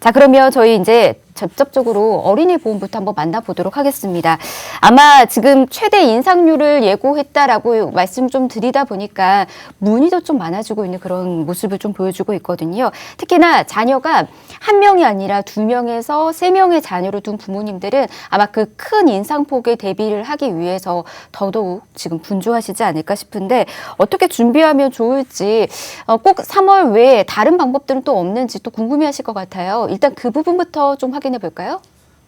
자, 그러면 저희 이제 직접적으로 어린이 보험부터 한번 만나보도록 하겠습니다. 아마 지금 최대 인상률을 예고했다라고 말씀 좀 드리다 보니까 문의도 좀 많아지고 있는 그런 모습을 좀 보여주고 있거든요. 특히나 자녀가 한 명이 아니라 두 명에서 세 명의 자녀를 둔 부모님들은 아마 그 큰 인상폭에 대비를 하기 위해서 더더욱 지금 분주하시지 않을까 싶은데 어떻게 준비하면 좋을지 어, 꼭 3월 외에 다른 방법들은 또 없는지 또 궁금해하실 것 같아요. 일단 그 부분부터 좀 확인 해 볼까요?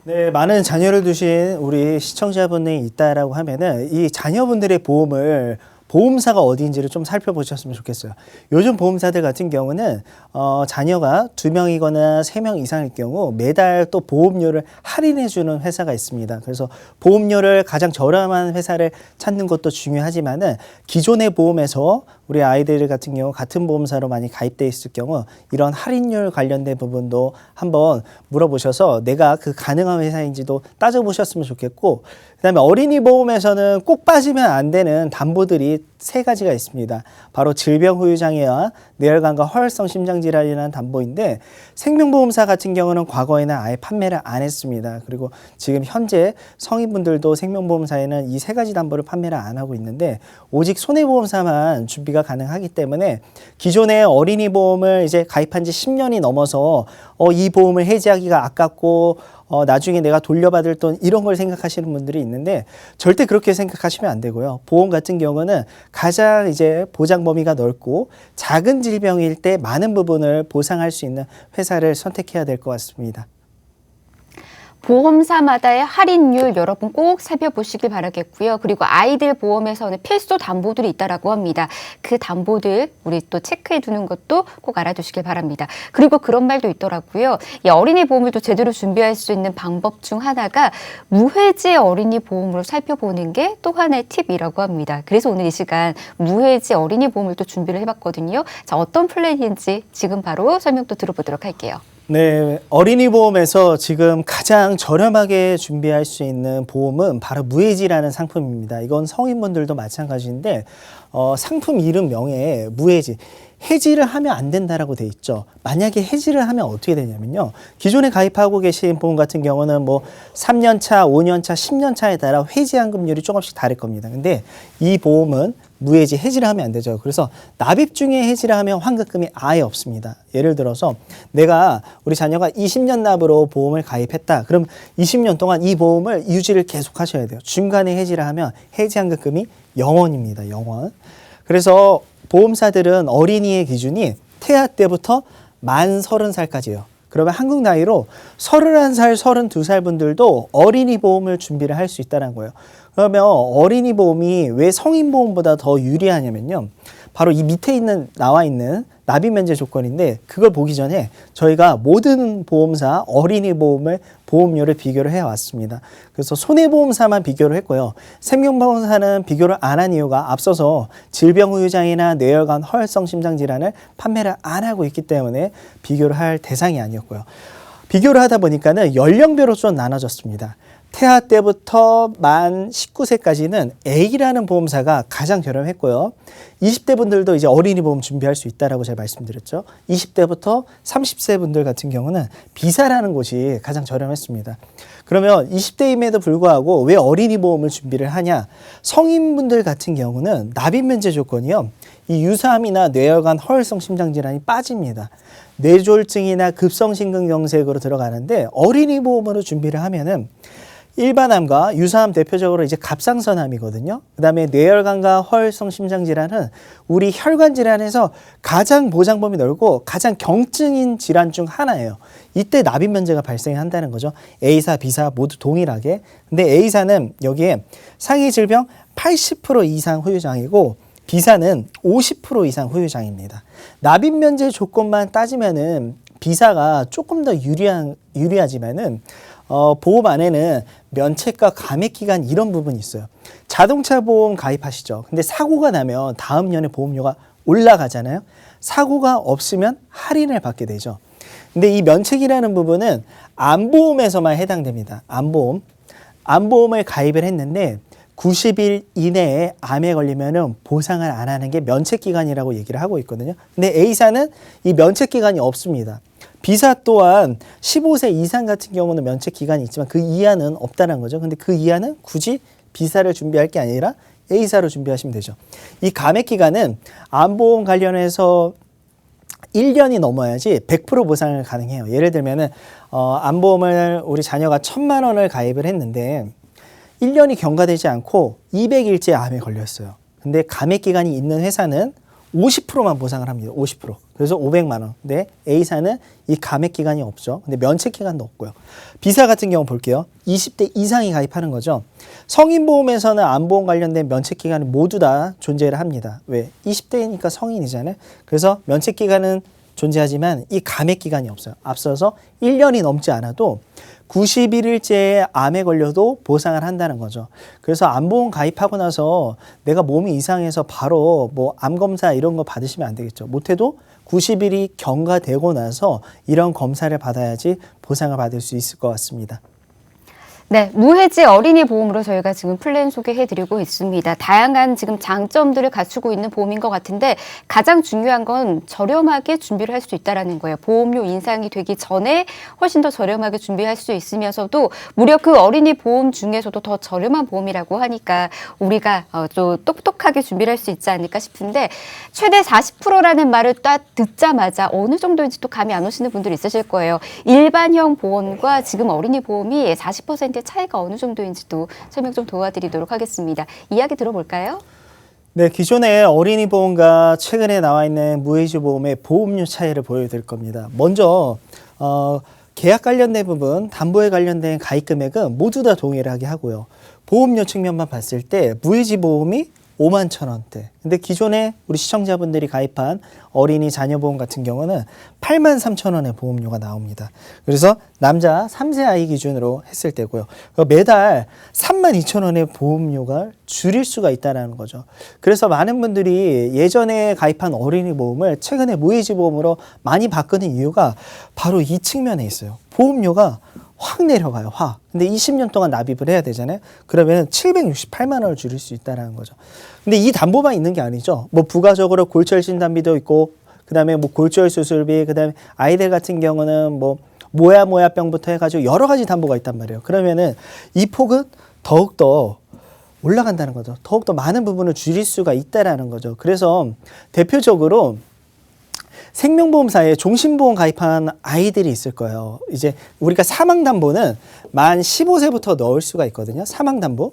네, 많은 자녀를 두신 우리 시청자분이 있다라고 하면은 이 자녀분들의 보험을 보험사가 어디인지를 좀 살펴보셨으면 좋겠어요. 요즘 보험사들 같은 경우는 어, 자녀가 두 명이거나 세 명 이상일 경우 매달 또 보험료를 할인해 주는 회사가 있습니다. 그래서 보험료를 가장 저렴한 회사를 찾는 것도 중요하지만은 기존의 보험에서 우리 아이들 같은 경우 같은 보험사로 많이 가입돼 있을 경우 이런 할인율 관련된 부분도 한번 물어보셔서 내가 그 가능한 회사인지도 따져보셨으면 좋겠고 그다음에 어린이 보험에서는 꼭 빠지면 안 되는 담보들이 세 가지가 있습니다. 바로 질병 후유 장애와 뇌혈관과 허혈성 심장 질환이라는 담보인데 생명보험사 같은 경우는 과거에는 아예 판매를 안 했습니다. 그리고 지금 현재 성인분들도 생명보험사에는 이 세 가지 담보를 판매를 안 하고 있는데 오직 손해보험사만 준비가 가능하기 때문에 기존의 어린이 보험을 이제 가입한 지 10년이 넘어서 어, 이 보험을 해지하기가 아깝고 어, 나중에 내가 돌려받을 돈 이런 걸 생각하시는 분들이 있는데 절대 그렇게 생각하시면 안 되고요. 보험 같은 경우는 가장 이제 보장 범위가 넓고 작은 질병일 때 많은 부분을 보상할 수 있는 회사를 선택해야 될 것 같습니다. 보험사마다의 할인율 여러분 꼭 살펴보시길 바라겠고요. 그리고 아이들 보험에서는 필수 담보들이 있다라고 합니다. 그 담보들 우리 또 체크해 두는 것도 꼭 알아두시길 바랍니다. 그리고 그런 말도 있더라고요. 이 어린이 보험을 또 제대로 준비할 수 있는 방법 중 하나가 무해지 어린이 보험으로 살펴보는 게 또 하나의 팁이라고 합니다. 그래서 오늘 이 시간 무해지 어린이 보험을 또 준비를 해봤거든요. 자, 어떤 플랜인지 지금 바로 설명 또 들어보도록 할게요. 네, 어린이 보험에서 지금 가장 저렴하게 준비할 수 있는 보험은 바로 무해지라는 상품입니다. 이건 성인분들도 마찬가지인데 어, 상품 이름 명에 무해지. 해지를 하면 안 된다라고 돼 있죠. 만약에 해지를 하면 어떻게 되냐면요. 기존에 가입하고 계신 보험 같은 경우는 뭐 3년 차, 5년 차, 10년 차에 따라 회지 환급률이 조금씩 다를 겁니다. 근데 이 보험은 무해지 해지를 하면 안 되죠. 그래서 납입 중에 해지를 하면 환급금이 아예 없습니다. 예를 들어서 내가 우리 자녀가 20년 납으로 보험을 가입했다. 그럼 20년 동안 이 보험을 유지를 계속 하셔야 돼요. 중간에 해지를 하면 해지 환급금이 0원입니다. 0원. 그래서 보험사들은 어린이의 기준이 태아 때부터 만 30살까지예요. 그러면 한국 나이로 31살, 32살 분들도 어린이 보험을 준비를 할 수 있다는 거예요. 그러면 어린이 보험이 왜 성인 보험보다 더 유리하냐면요. 바로 이 밑에 있는 나와 있는 납입 면제 조건인데 그걸 보기 전에 저희가 모든 보험사 어린이 보험을 보험료를 비교를 해 왔습니다. 그래서 손해보험사만 비교를 했고요. 생명보험사는 비교를 안 한 이유가 앞서서 질병 후유장애나 뇌혈관 허혈성 심장 질환을 판매를 안 하고 있기 때문에 비교를 할 대상이 아니었고요. 비교를 하다 보니까는 연령별로 좀 나눠졌습니다. 태아 때부터 만 19세까지는 A라는 보험사가 가장 저렴했고요. 20대 분들도 이제 어린이 보험 준비할 수 있다라고 제가 말씀드렸죠. 20대부터 30세 분들 같은 경우는 비사라는 곳이 가장 저렴했습니다. 그러면 20대임에도 불구하고 왜 어린이 보험을 준비를 하냐? 성인분들 같은 경우는 납입 면제 조건이요. 이 유사암이나 뇌혈관 허혈성 심장 질환이 빠집니다. 뇌졸중이나 급성 심근경색으로 들어가는데 어린이 보험으로 준비를 하면은 일반암과 유사암 대표적으로 이제 갑상선암이거든요. 그다음에 뇌혈관과 허혈성 심장 질환은 우리 혈관 질환에서 가장 보장 범위 넓고 가장 경증인 질환 중 하나예요. 이때 납입 면제가 발생한다는 거죠. A사, B사 모두 동일하게. 근데 A사는 여기에 상위 질병 80% 이상 후유장이고 B사는 50% 이상 후유장입니다. 납입 면제 조건만 따지면은 B사가 조금 더 유리한 유리하지만은 어, 보험 안에는 면책과 감액 기간 이런 부분이 있어요. 자동차 보험 가입하시죠. 근데 사고가 나면 다음 년에 보험료가 올라가잖아요. 사고가 없으면 할인을 받게 되죠. 근데 이 면책이라는 부분은 암보험에서만 해당됩니다. 암보험. 암보험을 가입을 했는데 90일 이내에 암에 걸리면은 보상을 안 하는 게 면책 기간이라고 얘기를 하고 있거든요. 근데 A사는 이 면책 기간이 없습니다. 비사 또한 15세 이상 같은 경우는 면책 기간이 있지만 그 이하는 없다는 거죠. 근데 그 이하는 굳이 비사를 준비할 게 아니라 A사로 준비하시면 되죠. 이 감액 기간은 안보험 관련해서 1년이 넘어야지 100% 보상을 가능해요. 예를 들면은 어, 안보험을 우리 자녀가 천만 원을 가입을 했는데 1년이 경과되지 않고 200일째 암에 걸렸어요. 근데 감액 기간이 있는 회사는 50%만 보상을 합니다. 50%. 그래서 500만 원. 근데 A사는 이 감액 기간이 없죠. 근데 면책 기간도 없고요. B사 같은 경우 볼게요. 20대 이상이 가입하는 거죠. 성인 보험에서는 안보험 관련된 면책 기간은 모두 다 존재를 합니다. 왜? 20대니까 성인이잖아요. 그래서 면책 기간은 존재하지만 이 감액 기간이 없어요. 앞서서 1년이 넘지 않아도 91일째에 암에 걸려도 보상을 한다는 거죠. 그래서 암보험 가입하고 나서 내가 몸이 이상해서 바로 뭐 암 검사 이런 거 받으시면 안 되겠죠. 못해도 90일이 경과되고 나서 이런 검사를 받아야지 보상을 받을 수 있을 것 같습니다. 네, 무해지 어린이 보험으로 저희가 지금 플랜 소개해드리고 있습니다. 다양한 지금 장점들을 갖추고 있는 보험인 것 같은데 가장 중요한 건 저렴하게 준비를 할 수 있다라는 거예요. 보험료 인상이 되기 전에 훨씬 더 저렴하게 준비할 수 있으면서도 무려 그 어린이 보험 중에서도 더 저렴한 보험이라고 하니까 우리가 어, 좀 똑똑하게 준비를 할 수 있지 않을까 싶은데 최대 40%라는 말을 딱 듣자마자 어느 정도인지 또 감이 안 오시는 분들 있으실 거예요. 일반형 보험과 지금 어린이 보험이 40%의 차이가 어느 정도인지도 설명 좀 도와드리도록 하겠습니다. 이야기 들어볼까요? 네, 기존의 어린이 보험과 최근에 나와 있는 무해지 보험의 보험료 차이를 보여드릴 겁니다. 먼저 어, 계약 관련된 부분, 담보에 관련된 가입 금액은 모두 다 동일하게 하고요. 보험료 측면만 봤을 때 무해지 보험이 5만 천 원대. 근데 기존에 우리 시청자분들이 가입한 어린이 자녀 보험 같은 경우는 8만 3천 원의 보험료가 나옵니다. 그래서 남자 3세 아이 기준으로 했을 때고요. 매달 3만 2천 원의 보험료가 줄일 수가 있다는 거죠. 그래서 많은 분들이 예전에 가입한 어린이 보험을 최근에 무해지 보험으로 많이 바꾸는 이유가 바로 이 측면에 있어요. 보험료가 확 내려가요, 확. 근데 20년 동안 납입을 해야 되잖아요. 그러면 768만 원을 줄일 수 있다는 거죠. 근데 이 담보만 있는 게 아니죠. 뭐 부가적으로 골절 진단비도 있고, 그 다음에 뭐 골절 수술비, 그 다음에 아이들 같은 경우는 뭐 모야 모야 병부터 해 가지고 여러 가지 담보가 있단 말이에요. 그러면은 이 폭은 더욱 더 올라간다는 거죠. 더욱 더 많은 부분을 줄일 수가 있다라는 거죠. 그래서 대표적으로 생명보험사에 종신보험 가입한 아이들이 있을 거예요. 이제 우리가 사망담보는 만 15세부터 넣을 수가 있거든요. 사망담보.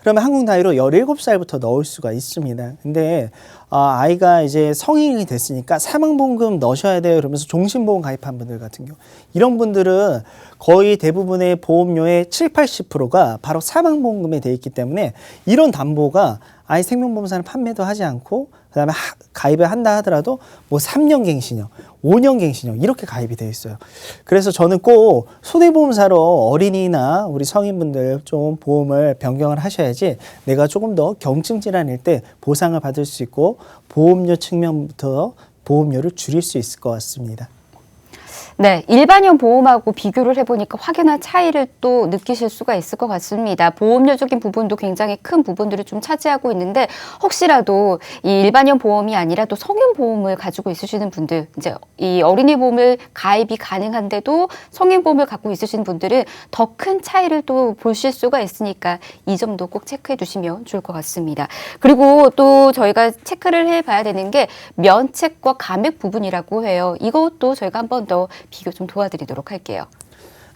그러면 한국 나이로 17살부터 넣을 수가 있습니다. 근데 어, 아이가 이제 성인이 됐으니까 사망보험금 넣으셔야 돼요. 그러면서 종신보험 가입한 분들 같은 경우 이런 분들은 거의 대부분의 보험료의 7, 80%가 바로 사망보험금에 돼 있기 때문에 이런 담보가 아예 생명보험사는 판매도 하지 않고 그다음에 하- 가입을 한다 하더라도 뭐 3년 갱신형, 5년 갱신형 이렇게 가입이 돼 있어요. 그래서 저는 꼭 손해보험사로 어린이나 우리 성인분들 좀 보험을 변경을 하셔야지 내가 조금 더 경증 질환일 때 보상을 받을 수 있고 보험료 측면부터 보험료를 줄일 수 있을 것 같습니다. 네, 일반형 보험하고 비교를 해보니까 확연한 차이를 또 느끼실 수가 있을 것 같습니다. 보험료적인 부분도 굉장히 큰 부분들을 좀 차지하고 있는데 혹시라도 이 일반형 보험이 아니라 또 성인 보험을 가지고 있으시는 분들, 이제 이 어린이 보험을 가입이 가능한데도 성인 보험을 갖고 있으신 분들은 더 큰 차이를 또 보실 수가 있으니까 이 점도 꼭 체크해 두시면 좋을 것 같습니다. 그리고 또 저희가 체크를 해봐야 되는 게 면책과 감액 부분이라고 해요. 이것도 저희가 한 번 더 비교 좀 도와드리도록 할게요.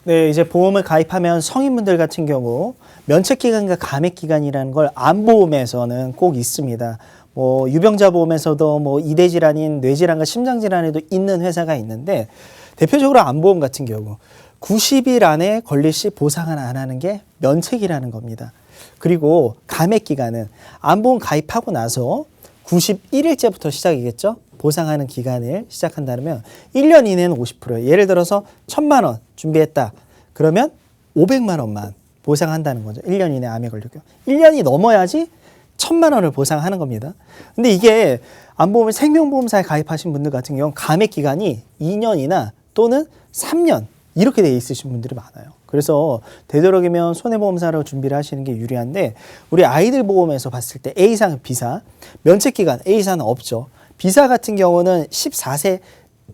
네, 이제 보험을 가입하면 성인분들 같은 경우 면책 기간과 감액 기간이라는 걸 암보험에서는 꼭 있습니다. 뭐 유병자 보험에서도 뭐 이대 질환인 뇌 질환과 심장 질환에도 있는 회사가 있는데 대표적으로 암보험 같은 경우 90일 안에 걸릴 시 보상을 안 하는 게 면책이라는 겁니다. 그리고 감액 기간은 암보험 가입하고 나서 91일째부터 시작이겠죠? 보상하는 기간을 시작한다면 1년 이내는 50%예요. 예를 들어서 1000만 원 준비했다. 그러면 500만 원만 보상한다는 거죠. 1년 이내 암에 걸리고. 1년이 넘어야지 1000만 원을 보상하는 겁니다. 근데 이게 암보험을 생명보험사에 가입하신 분들 같은 경우는 감액 기간이 2년이나 또는 3년 이렇게 돼 있으신 분들이 많아요. 그래서 되도록이면 손해보험사로 준비를 하시는 게 유리한데 우리 아이들 보험에서 봤을 때 A상, B사 면책 기간 A사는 없죠. B사 같은 경우는 14세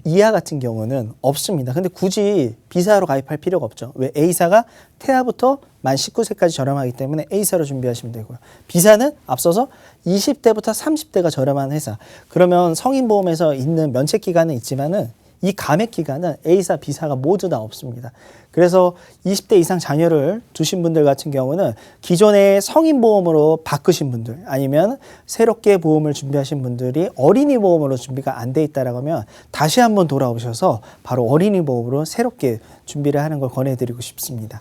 이하 같은 경우는 없습니다. 근데 굳이 B사로 가입할 필요가 없죠. 왜 A사가 태아부터 만 19세까지 저렴하기 때문에 A사로 준비하시면 되고요. B사는 앞서서 20대부터 30대가 저렴한 회사. 그러면 성인보험에서 있는 면책 기간은 있지만은 이 감액 기간은 A사, B사가 모두 다 없습니다. 그래서 20대 이상 자녀를 두신 분들 같은 경우는 기존의 성인 보험으로 바꾸신 분들 아니면 새롭게 보험을 준비하신 분들이 어린이 보험으로 준비가 안 돼 있다라고 하면 다시 한번 돌아오셔서 바로 어린이 보험으로 새롭게 준비를 하는 걸 권해드리고 싶습니다.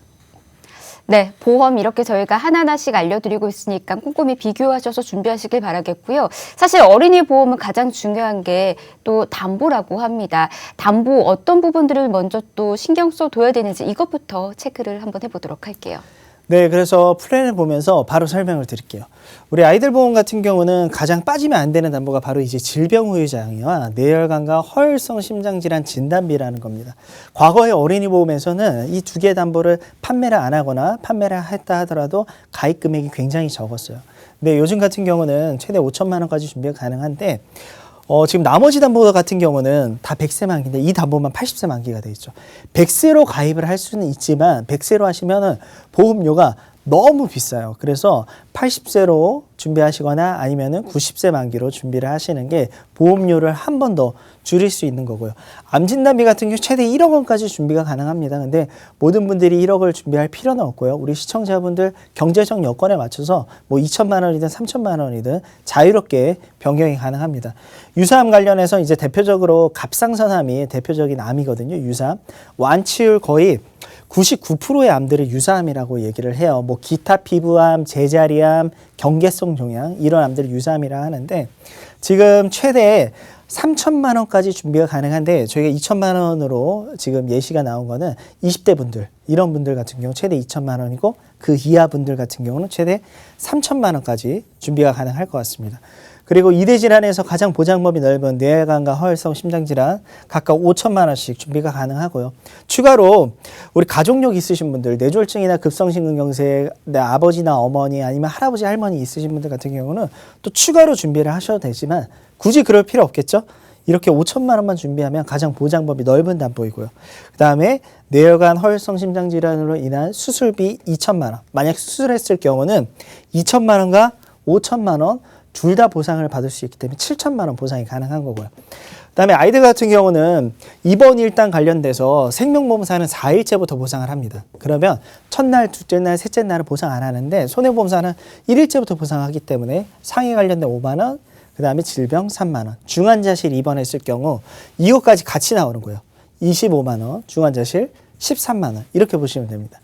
네, 보험 이렇게 저희가 하나하나씩 알려드리고 있으니까 꼼꼼히 비교하셔서 준비하시길 바라겠고요. 사실 어린이 보험은 가장 중요한 게 또 담보라고 합니다. 담보 어떤 부분들을 먼저 또 신경 써 둬야 되는지 이것부터 체크를 한번 해보도록 할게요. 네, 그래서 플랜을 보면서 바로 설명을 드릴게요. 우리 아이들 보험 같은 경우는 가장 빠지면 안 되는 담보가 바로 이제 질병 후유장애와 뇌혈관과 허혈성 심장질환 진단비라는 겁니다. 과거의 어린이 보험에서는 이 두개 담보를 판매를 안 하거나 판매를 했다 하더라도 가입 금액이 굉장히 적었어요. 근데 요즘 같은 경우는 최대 5천만 원까지 준비가 가능한데 어, 지금 나머지 담보 같은 경우는 다 100세 만기인데 이 담보만 80세 만기가 돼 있죠. 100세로 가입을 할 수는 있지만 100세로 하시면은 보험료가 너무 비싸요. 그래서 80세로 준비하시거나 아니면은 90세 만기로 준비를 하시는 게 보험료를 한 번 더 줄일 수 있는 거고요. 암 진단비 같은 경우 최대 1억 원까지 준비가 가능합니다. 근데 모든 분들이 1억을 준비할 필요는 없고요. 우리 시청자분들 경제적 여건에 맞춰서 뭐 2천만 원이든 3천만 원이든 자유롭게 변경이 가능합니다. 유사암 관련해서 이제 대표적으로 갑상선암이 대표적인 암이거든요. 유사암. 완치율 거의 99%의 암들을 유사암이라고 얘기를 해요. 뭐 기타 피부암, 제자리암, 경계성 종양 이런 암들을 유사암이라 하는데 지금 최대 3천만 원까지 준비가 가능한데 저희가 2천만 원으로 지금 예시가 나온 거는 20대 분들 이런 분들 같은 경우 최대 2천만 원이고 그 이하 분들 같은 경우는 최대 3천만 원까지 준비가 가능할 것 같습니다. 그리고 이대 질환에서 가장 보장범위 넓은 뇌혈관과 허혈성 심장질환 각각 5천만 원씩 준비가 가능하고요. 추가로 우리 가족력 있으신 분들 뇌졸중이나 급성심근경색 내 아버지나 어머니 아니면 할아버지 할머니 있으신 분들 같은 경우는 또 추가로 준비를 하셔도 되지만 굳이 그럴 필요 없겠죠. 이렇게 5천만 원만 준비하면 가장 보장범위 넓은 담보이고요. 그 다음에 뇌혈관 허혈성 심장 질환으로 인한 수술비 2천만 원. 만약 수술했을 경우는 2천만 원과 5천만 원 둘 다 보상을 받을 수 있기 때문에 7천만 원 보상이 가능한 거고요. 그다음에 아이들 같은 경우는 입원 일당 관련돼서 생명보험사는 4일째부터 보상을 합니다. 그러면 첫날, 둘째 날, 셋째 날은 보상 안 하는데 손해보험사는 1일째부터 보상하기 때문에 상해 관련된 5만 원, 그다음에 질병 3만 원, 중환자실 입원했을 경우 이것까지 같이 나오는 거예요. 25만 원, 중환자실 13만 원 이렇게 보시면 됩니다.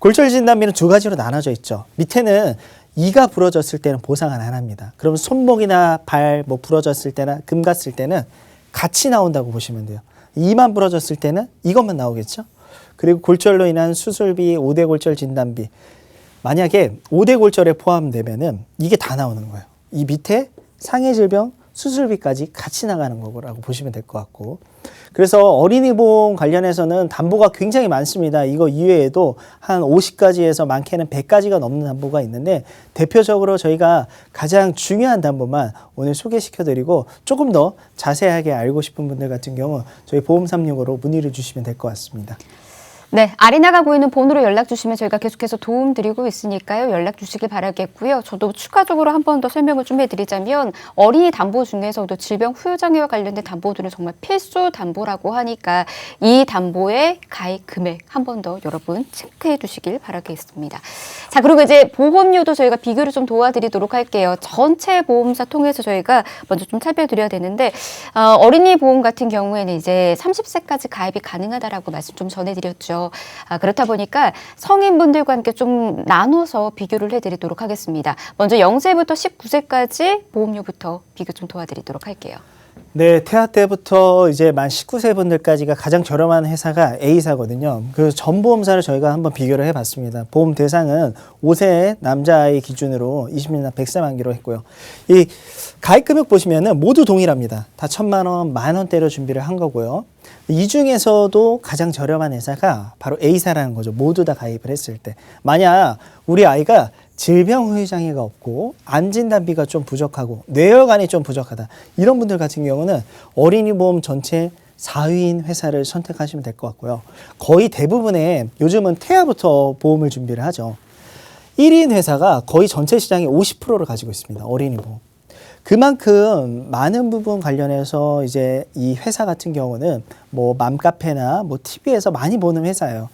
골절 진단비는 두 가지로 나눠져 있죠. 밑에는 이가 부러졌을 때는 보상을 안 합니다. 그럼 손목이나 발 뭐 부러졌을 때나 금 갔을 때는 같이 나온다고 보시면 돼요. 이만 부러졌을 때는 이것만 나오겠죠. 그리고 골절로 인한 수술비, 5대 골절 진단비. 만약에 5대 골절에 포함되면은 이게 다 나오는 거예요. 이 밑에 상해 질병 수술비까지 같이 나가는 거라고 보시면 될 것 같고. 그래서 어린이 보험 관련해서는 담보가 굉장히 많습니다. 이거 이외에도 한 50가지에서 많게는 100가지가 넘는 담보가 있는데 대표적으로 저희가 가장 중요한 담보만 오늘 소개시켜 드리고 조금 더 자세하게 알고 싶은 분들 같은 경우 저희 보험 365로 문의를 주시면 될 것 같습니다. 네, 아리나가 보이는 번호로 연락 주시면 저희가 계속해서 도움 드리고 있으니까요. 연락 주시길 바라겠고요. 저도 추가적으로 한 번 더 설명을 좀 해드리자면 어린이 담보 중에서도 질병 후유 장애와 관련된 담보들은 정말 필수 담보라고 하니까 이 담보의 가입 금액 한 번 더 여러분 체크해 두시길 바라겠습니다. 자, 그리고 이제 보험료도 저희가 비교를 좀 도와드리도록 할게요. 전체 보험사 통해서 저희가 먼저 좀 살펴드려야 되는데 어, 어린이 보험 같은 경우에는 이제 30세까지 가입이 가능하다라고 말씀 좀 전해드렸죠. 아, 그렇다 보니까 성인분들과 함께 좀 나눠서 비교를 해드리도록 하겠습니다. 먼저 0세부터 19세까지 보험료부터 비교 좀 도와드리도록 할게요. 네, 태아 때부터 이제 만 19세 분들까지가 가장 저렴한 회사가 A사거든요. 그 전보험사를 저희가 한번 비교를 해봤습니다. 보험 대상은 5세 남자아이 기준으로 20년 100세 만 기로 했고요. 이 가입 금액 보시면은 모두 동일합니다. 다 천만 원, 만 원대로 준비를 한 거고요. 이 중에서도 가장 저렴한 회사가 바로 A사라는 거죠. 모두 다 가입을 했을 때. 만약 우리 아이가 질병 후유 장애가 없고 암 진단비가 좀 부족하고 뇌혈관이 좀 부족하다. 이런 분들 같은 경우는 어린이 보험 전체 4위인 회사를 선택하시면 될 것 같고요. 거의 대부분의 요즘은 태아부터 보험을 준비를 하죠. 1위인 회사가 거의 전체 시장의 50%를 가지고 있습니다. 어린이 보험. 그만큼 많은 부분 관련해서 이제 이 회사 같은 경우는 뭐 맘카페나 뭐 TV에서 많이 보는 회사예요.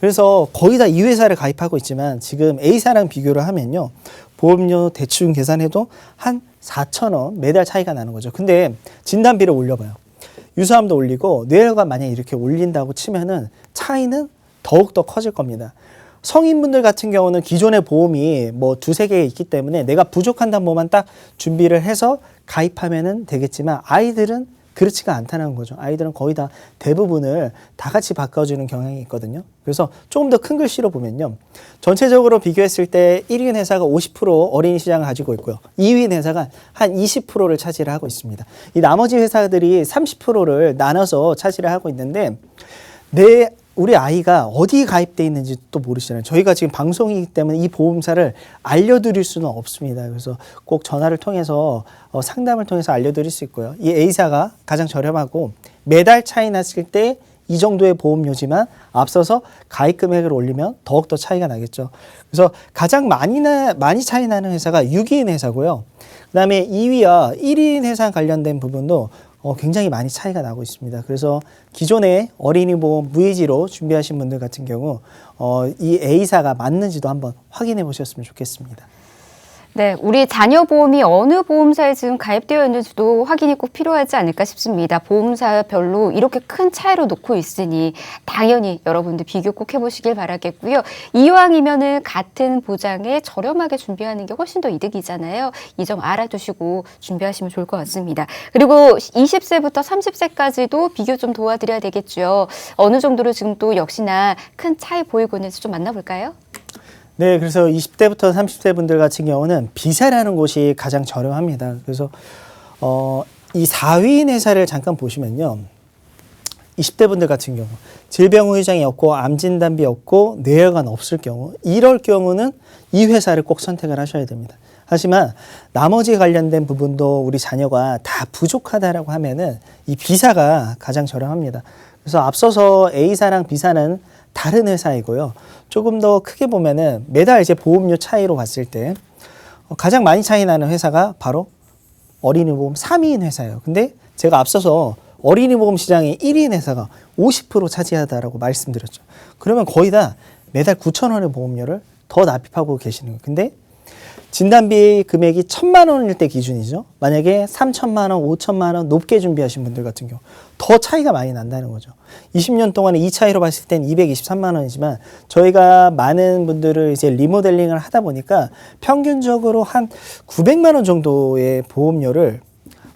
그래서 거의 다 이 회사를 가입하고 있지만 지금 A사랑 비교를 하면요. 보험료 대충 계산해도 한 4천 원 매달 차이가 나는 거죠. 근데 진단비를 올려봐요. 유사함도 올리고 뇌혈관 만약 이렇게 올린다고 치면은 차이는 더욱더 커질 겁니다. 성인분들 같은 경우는 기존의 보험이 뭐 두세 개 있기 때문에 내가 부족한 보험만 딱 준비를 해서 가입하면은 되겠지만 아이들은 그렇지가 않다는 거죠. 아이들은 거의 다 대부분을 다 같이 바꿔주는 경향이 있거든요. 그래서 조금 더 큰 글씨로 보면요. 전체적으로 비교했을 때 1위인 회사가 50% 어린이 시장을 가지고 있고요. 2위인 회사가 한 20%를 차지를 하고 있습니다. 이 나머지 회사들이 30%를 나눠서 차지를 하고 있는데 내 우리 아이가 어디 가입돼 있는지 또 모르시잖아요. 저희가 지금 방송이기 때문에 이 보험사를 알려드릴 수는 없습니다. 그래서 꼭 전화를 통해서 어, 상담을 통해서 알려드릴 수 있고요. 이 A사가 가장 저렴하고 매달 차이 났을 때 이 정도의 보험료지만 앞서서 가입 금액을 올리면 더욱더 차이가 나겠죠. 그래서 가장 많이 나, 많이 차이 나는 회사가 6위인 회사고요. 그 다음에 2위와 1위인 회사 관련된 부분도 어, 굉장히 많이 차이가 나고 있습니다. 그래서 기존에 어린이 보험 무해지로 준비하신 분들 같은 경우 어, 이 A사가 맞는지도 한번 확인해 보셨으면 좋겠습니다. 네, 우리 자녀 보험이 어느 보험사에 지금 가입되어 있는지도 확인이 꼭 필요하지 않을까 싶습니다. 보험사별로 이렇게 큰 차이로 놓고 있으니 당연히 여러분들 비교 꼭 해보시길 바라겠고요. 이왕이면은 같은 보장에 저렴하게 준비하는 게 훨씬 더 이득이잖아요. 이 점 알아두시고 준비하시면 좋을 것 같습니다. 그리고 20세부터 30세까지도 비교 좀 도와드려야 되겠죠. 어느 정도로 지금 또 역시나 큰 차이 보이고 있는지 좀 만나볼까요? 네, 그래서 20대부터 30대 분들 같은 경우는 비사라는 곳이 가장 저렴합니다. 그래서 어, 이 4위인 회사를 잠깐 보시면요. 20대 분들 같은 경우 질병 후유장이 없고 암 진단비 없고 뇌혈관 없을 경우 이럴 경우는 이 회사를 꼭 선택을 하셔야 됩니다. 하지만 나머지 관련된 부분도 우리 자녀가 다 부족하다라고 하면은 이 B사가 가장 저렴합니다. 그래서 앞서서 A사랑 B사는 다른 회사이고요. 조금 더 크게 보면은 매달 이제 보험료 차이로 봤을 때 어, 가장 많이 차이 나는 회사가 바로 어린이 보험 3위인 회사예요. 근데 제가 앞서서 어린이 보험 시장의 1위인 회사가 50% 차지하다라고 말씀드렸죠. 그러면 거의 다 매달 9천 원의 보험료를 더 납입하고 계시는 거예요. 근데 진단비 금액이 천만 원일 때 기준이죠. 만약에 3천만 원, 5천만 원 높게 준비하신 분들 같은 경우 더 차이가 많이 난다는 거죠. 20년 동안에 이 차이로 봤을 땐 223만 원이지만 저희가 많은 분들을 이제 리모델링을 하다 보니까 평균적으로 한 900만 원 정도의 보험료를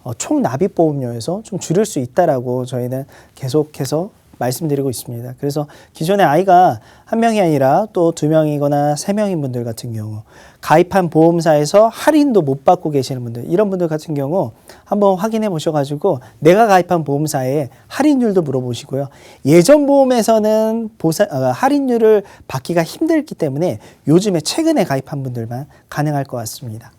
어, 총 납입 보험료에서 좀 줄일 수 있다라고 저희는 계속해서 말씀드리고 있습니다. 그래서 기존에 아이가 한 명이 아니라 또 두 명이거나 세 명인 분들 같은 경우 가입한 보험사에서 할인도 못 받고 계시는 분들 이런 분들 같은 경우 한번 확인해 보셔가지고 내가 가입한 보험사의 할인율도 물어보시고요. 예전 보험에서는 보사, 어, 할인율을 받기가 힘들기 때문에 요즘에 최근에 가입한 분들만 가능할 것 같습니다.